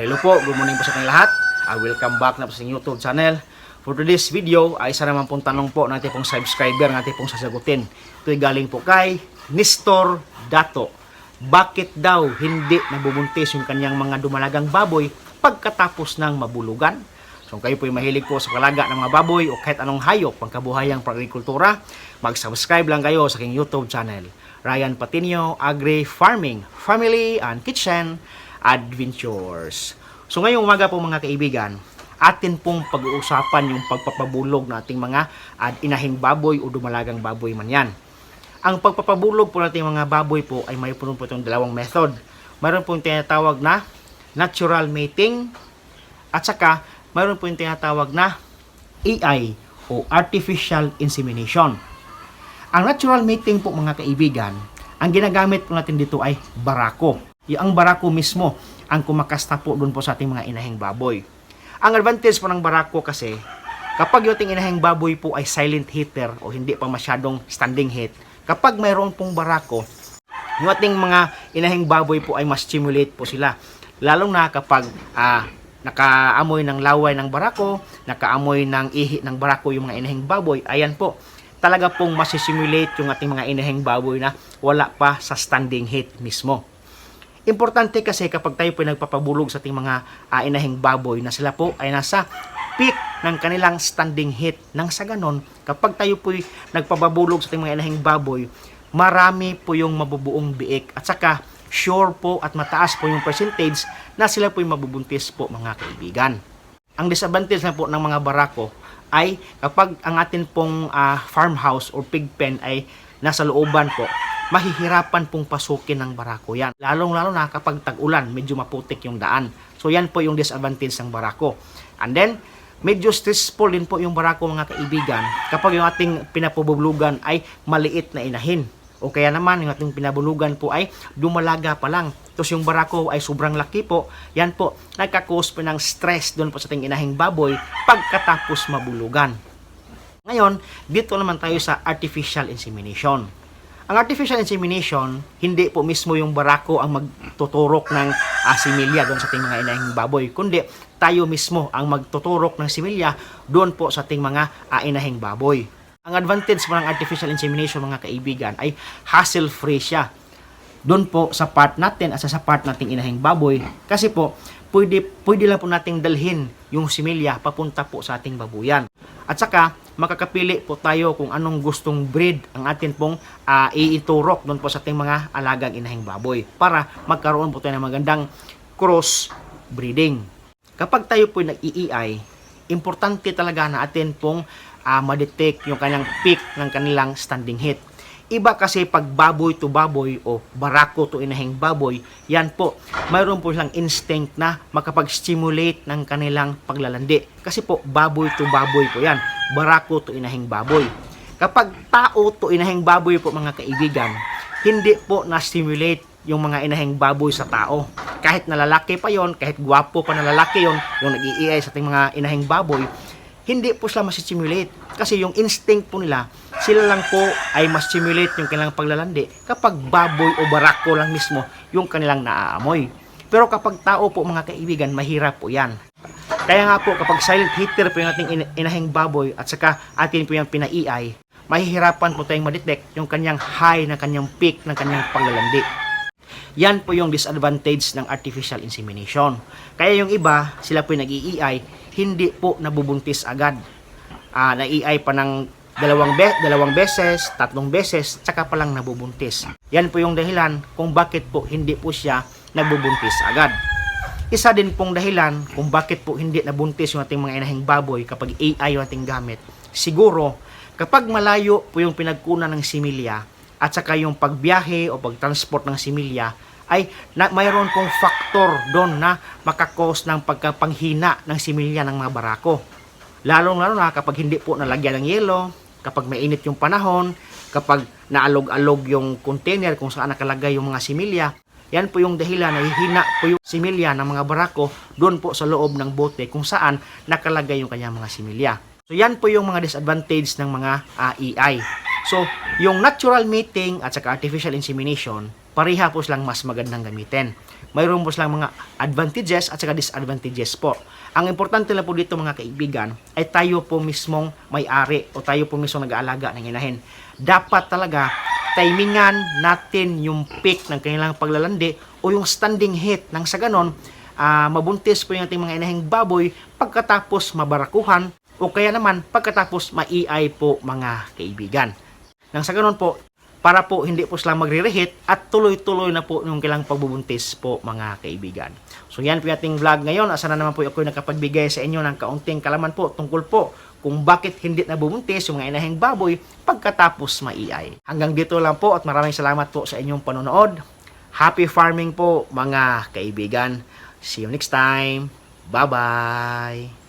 hello po, good morning po sa ating lahat. Uh, welcome back na po sa ating YouTube channel. For today's video, ay isa naman pong tanong po natin pong subscriber natin pong sasagutin. Ito'y galing po kay Nestor Dato. Bakit daw hindi nabubuntis yung kanyang mga dumalagang baboy pagkatapos ng mabulugan? So kayo po mahilig po sa kalaga ng mga baboy o kahit anong hayop pangkabuhayang pag-agrikultura, mag-subscribe lang kayo sa aking YouTube channel. Ryan Patinio, Agri Farming, Family and Kitchen Adventures. So ngayong umaga po mga kaibigan, atin pong pag-uusapan yung pagpapabulog ng ating mga ad inahing baboy o dumalagang baboy man yan. Ang pagpapabulog po nating mga baboy po ay may po po itong dalawang method. Mayroon po yung tinatawag na natural mating at saka mayroon po yung tinatawag na AI o artificial insemination. Ang natural mating po mga kaibigan, ang ginagamit po natin dito ay barako. Yung ang barako mismo ang kumakasta po doon po sa ating mga inahing baboy. Ang advantage po ng barako kasi, kapag yung ating inahing baboy po ay silent hitter o hindi pa masyadong standing hit, kapag mayroon pong barako, yung ating mga inahing baboy po ay mas stimulate po sila. Lalo na kapag ah, nakaamoy ng laway ng barako, nakaamoy ng ihi ng barako yung mga inahing baboy, ayan po, talaga pong masisimulate yung ating mga inahing baboy na wala pa sa standing heat mismo. Importante kasi kapag tayo po nagpapabulog sa ating mga ah, inahing baboy na sila po ay nasa peak ng kanilang standing heat. Nang sa ganon, kapag tayo po nagpapabulog sa ating mga inahing baboy, marami po yung mabubuong biik at saka sure po at mataas po yung percentage na sila po yung mabubuntis po mga kaibigan. Ang disadvantage na po ng mga barako ay kapag ang atin pong ah, farmhouse or pig pen ay nasa looban po, mahihirapan pong pasukin ng barako yan. Lalong-lalo na kapag tag-ulan, medyo maputik yung daan. So yan po yung disadvantage ng barako. And then, medyo stressful din po yung barako mga kaibigan kapag yung ating pinapabublugan ay maliit na inahin. O kaya naman, yung ating pinabulugan po ay dumalaga pa lang. Tapos yung barako ay sobrang laki po. Yan po, nagkakos po ng stress doon po sa ating inahing baboy pagkatapos mabulugan. Ngayon, dito naman tayo sa artificial insemination. Ang artificial insemination, hindi po mismo yung barako ang magtuturok ng uh, similya doon sa ating mga inahing baboy, kundi tayo mismo ang magtuturok ng similya doon po sa ating mga uh, inahing baboy. Ang advantage po ng artificial insemination mga kaibigan ay hassle-free siya. Doon po sa part natin at sa part nating inahing baboy kasi po pwede, pwede lang po nating dalhin yung similya papunta po sa ating babuyan. At saka, makakapili po tayo kung anong gustong breed ang atin pong ah, iiturok doon po sa ating mga alagang inahing baboy para magkaroon po tayo ng magandang cross breeding. Kapag tayo po nag-EEI, importante talaga na atin pong ah, madetect yung kanyang peak ng kanilang standing heat. Iba kasi pag baboy to baboy o barako to inahing baboy, yan po, mayroon po silang instinct na makapag-stimulate ng kanilang paglalandi. Kasi po, baboy to baboy po yan. Barako to inahing baboy. Kapag tao to inahing baboy po mga kaibigan, hindi po na-stimulate yung mga inahing baboy sa tao. Kahit na lalaki pa yon, kahit gwapo pa na lalaki yon, yung nag-iiay sa ating mga inahing baboy, hindi po sila masistimulate. Kasi yung instinct po nila, sila lang po ay mas-stimulate yung kanilang paglalandi kapag baboy o barako lang mismo yung kanilang naaamoy. Pero kapag tao po mga kaibigan, mahirap po yan. Kaya nga po kapag silent hitter po yung ating in- inahing baboy at saka atin po yung pinaiay, mahihirapan po tayong madetect yung kanyang high ng kanyang peak ng kanyang paglalandi. Yan po yung disadvantage ng artificial insemination. Kaya yung iba, sila po yung nag-iiay, hindi po nabubuntis agad. Ah, naiiay pa ng dalawang, be- dalawang beses, tatlong beses, tsaka pa lang nabubuntis. Yan po yung dahilan kung bakit po hindi po siya nagbubuntis agad. Isa din pong dahilan kung bakit po hindi nabuntis yung ating mga inahing baboy kapag AI yung ating gamit. Siguro, kapag malayo po yung pinagkunan ng similya at saka yung pagbiyahe o pagtransport ng similya, ay na, mayroon pong factor doon na makakos ng pagkapanghina ng similya ng mga barako. Lalong-lalo na kapag hindi po nalagyan ng yelo, kapag mainit yung panahon, kapag naalog-alog yung container kung saan nakalagay yung mga similya, yan po yung dahilan na hihina po yung similya ng mga barako doon po sa loob ng bote kung saan nakalagay yung kanyang mga similya. So yan po yung mga disadvantage ng mga ah, EI. So yung natural mating at saka artificial insemination, pareha po silang mas magandang gamitin. Mayroon po silang mga advantages at saka disadvantages po. Ang importante lang po dito mga kaibigan ay tayo po mismong may-ari o tayo po mismong nag-aalaga ng inahin. Dapat talaga timingan natin yung peak ng kanilang paglalandi o yung standing heat nang sa ganon ah, mabuntis po yung ating mga inahing baboy pagkatapos mabarakuhan o kaya naman pagkatapos maiay po mga kaibigan. Nang sa ganon po, para po hindi po sila magre-reheat at tuloy-tuloy na po yung kailang pagbubuntis po mga kaibigan. So yan po yung ating vlog ngayon. Asa na naman po ako nakapagbigay sa inyo ng kaunting kalaman po tungkol po kung bakit hindi nabubuntis yung mga inahing baboy pagkatapos maiay. Hanggang dito lang po at maraming salamat po sa inyong panonood. Happy farming po mga kaibigan. See you next time. Bye-bye.